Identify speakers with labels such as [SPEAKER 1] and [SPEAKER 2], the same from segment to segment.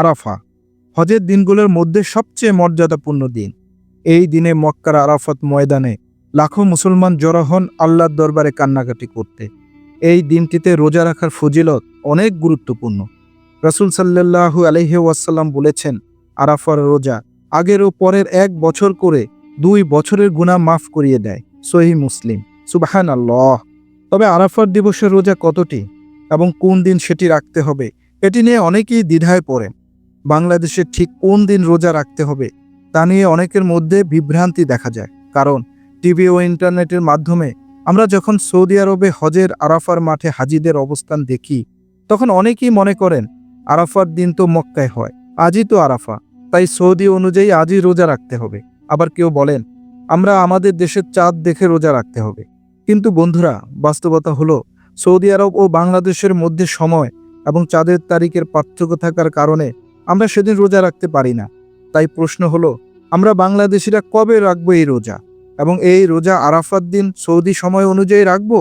[SPEAKER 1] আরাফা। হজের দিনগুলোর মধ্যে সবচেয়ে মর্যাদাপূর্ণ দিন। এই দিনে মক্কার আরাফাত ময়দানে লাখো মুসলমান জড়ো হন আল্লাহর দরবারে কান্নাকাটি করতে। এই দিনটিতে রোজা রাখার ফজিলত অনেক গুরুত্বপূর্ণ। রাসূল সাল্লাল্লাহু আলহি ওয়াসাল্লাম বলেছেন, আরাফার রোজা আগের ও পরের এক বছর করে দুই বছরের গুনাহ মাফ করিয়ে দেয় সহি মুসলিম। সুবাহান আল্লাহ তবে আরাফার দিবসের রোজা কতটি এবং কোন দিন সেটি রাখতে হবে, এটি নিয়ে অনেকেই দ্বিধায় পড়েন। বাংলাদেশে ঠিক কোন দিন রোজা রাখতে হবে, তা নিয়ে অনেকের মধ্যে বিভ্রান্তি দেখা যায়। কারণ, টিভি ও ইন্টারনেটের মাধ্যমে আমরা যখন সৌদি আরবে হজের আরাফার মাঠে হাজিদের অবস্থান দেখি, তখন অনেকেই মনে করেন, আরাফার দিন তো মক্কায় হয়, আজই তো আরাফা, তাই সৌদি অনুযায়ী আজই রোজা রাখতে হবে। আবার কেউ বলেন, আমরা আমাদের দেশের চাঁদ দেখে রোজা রাখতে হবে। কিন্তু বন্ধুরা, বাস্তবতা হলো, সৌদি আরব ও বাংলাদেশের মধ্যে সময় এবং চাঁদের তারিখের পার্থক্য থাকার কারণে আমরা সেদিন রোজা রাখতে পারি না। তাই প্রশ্ন হলো, আমরা বাংলাদেশিরা কবে রাখব এই রোজা? এবং এই রোজা আরাফাত দিন সৌদি সময় অনুযায়ী রাখব,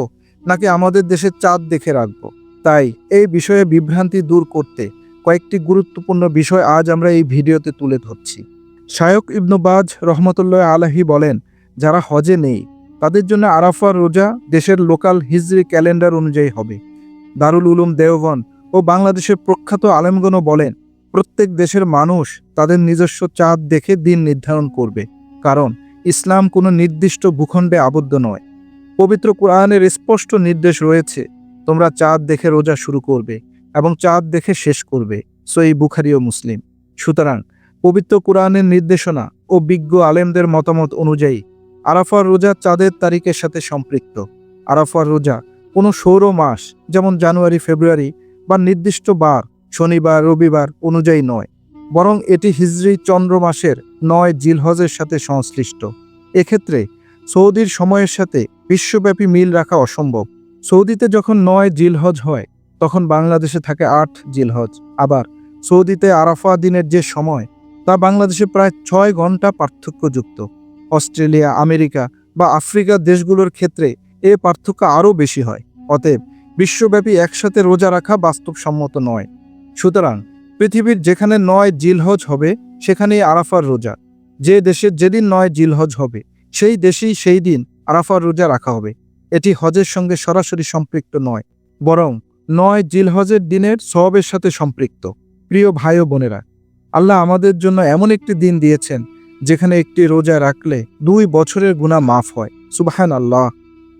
[SPEAKER 1] নাকি আমাদের দেশের চাঁদ দেখে রাখব? তাই এই বিষয়ে বিভ্রান্তি দূর করতে কয়েকটি গুরুত্বপূর্ণ বিষয় আজ আমরা এই ভিডিওতে তুলে ধরছি। শায়ক ইবনু বাজ রহমতুল্লাহ আলাহি বলেন, যারা হজে নেই, তাদের জন্য আরাফার রোজা দেশের লোকাল হিজরি ক্যালেন্ডার অনুযায়ী হবে। দারুল উলুম দেওবন ও বাংলাদেশের প্রখ্যাত আলেমগণও বলেন প্রত্যেক দেশের মানুষ তাদের নিজস্ব চাঁদ দেখে দিন নির্ধারণ করবে, কারণ ইসলাম কোনো নির্দিষ্ট ভূখণ্ডে আবদ্ধ নয়। পবিত্র কোরআনের স্পষ্ট নির্দেশ রয়েছে, তোমরা চাঁদ দেখে রোজা শুরু করবে এবং চাঁদ দেখে শেষ করবে, সই বুখারি ও মুসলিম। সুতরাং পবিত্র কোরআনের নির্দেশনা ও বিজ্ঞ আলেমদের মতামত অনুযায়ী, আরাফার রোজা চাঁদের তারিখের সাথে সম্পৃক্ত। আরাফার রোজা কোনো সৌর মাস, যেমন জানুয়ারি, ফেব্রুয়ারি, বা নির্দিষ্ট বার শনিবার, রবিবার অনুযায়ী নয়, বরং এটি হিজরি চন্দ্র মাসের নয় জিলহজের সাথে সংশ্লিষ্ট। এক্ষেত্রে সৌদির সময়ের সাথে বিশ্বব্যাপী মিল রাখা অসম্ভব। সৌদিতে যখন নয় জিলহজ হয়, তখন বাংলাদেশে থাকে আট জিলহজ। আবার সৌদিতে আরাফা দিনের যে সময়, তা বাংলাদেশে প্রায় ছয় ঘণ্টা পার্থক্যযুক্ত। অস্ট্রেলিয়া, আমেরিকা বা আফ্রিকার দেশগুলোর ক্ষেত্রে এ পার্থক্য আরও বেশি হয়, অতএব বিশ্বব্যাপী একসাথে রোজা রাখা বাস্তবসম্মত নয়। সুতরাং পৃথিবীর যেখানে নয় জিলহজ হবে, সেখানেই আরাফার রোজা। যে দেশের যেদিন নয় জিলহজ হবে, সেই দেশেই সেই দিন আরাফার রোজা রাখা হবে। এটি হজের সঙ্গে সরাসরি সম্পৃক্ত নয়, বরং নয় জিলহজের দিনের সবের সাথে সম্পৃক্ত। প্রিয় ভাই ও বোনেরা, আল্লাহ আমাদের জন্য এমন একটি দিন দিয়েছেন, যেখানে একটি রোজা রাখলে দুই বছরের গুণা মাফ হয়। সুবাহান আল্লাহ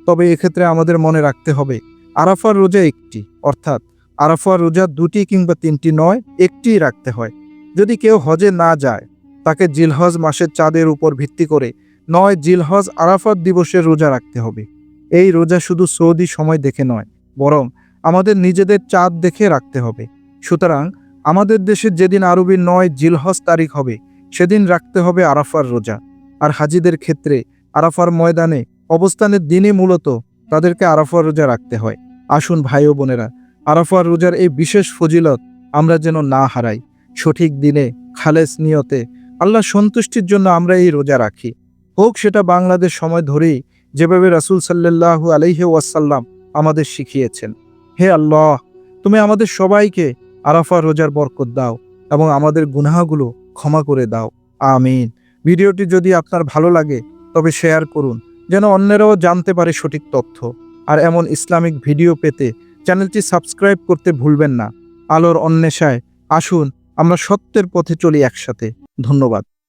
[SPEAKER 1] তবে এক্ষেত্রে আমাদের মনে রাখতে হবে, আরাফার রোজা একটি, অর্থাৎ আরাফার রোজা দুটি কিংবা তিনটি নয়, একটিই রাখতে হয়। যদি কেউ হজে না যায়, তাকে জিলহজ মাসের চাঁদের উপর ভিত্তি করে নয় জিলহজ আরাফাত দিবসের রোজা রাখতে হবে। এই রোজা শুধু সৌদি সময় দেখে নয়, বরং আমাদের নিজেদের চাঁদ দেখে রাখতে হবে। সুতরাং আমাদের দেশে যেদিন আরবি নয় জিলহজ তারিখ হবে, সেদিন রাখতে হবে আরাফার রোজা। আর হাজিদের ক্ষেত্রে আরাফার ময়দানে অবস্থানের দিনে মূলত তাদেরকে আরাফার রোজা রাখতে হয়। আসুন ভাই ও বোনেরা আরাফার রোজার এই বিশেষ ফজিলত আমরা যেন না হারাই। সঠিক দিনে খালেস নিয়তে আল্লাহ সন্তুষ্টির জন্য আমরা এই রোজা রাখি। হোক সেটা বাংলাদেশ সময় ধরেই যেভাবে রাসূল সাল্লাল্লাহু আলাইহি ওয়াসাল্লাম আমাদের শিখিয়েছেন। হে আল্লাহ, তুমি আমাদের সবাইকে আরাফা রোজার বরকত দাও এবং আমাদের গুনাহগুলো ক্ষমা করে দাও। আমিন। ভিডিওটি যদি আপনার ভালো লাগে, তবে শেয়ার করুন, যেন অন্যেরাও জানতে পারে সঠিক তথ্য। আর এমন ইসলামিক ভিডিও পেতে চ্যানেলটি সাবস্ক্রাইব করতে ভুলবেন না। আলোর অন্বেষায় আসুন আমরা সত্যের পথে চলি একসাথে। ধন্যবাদ।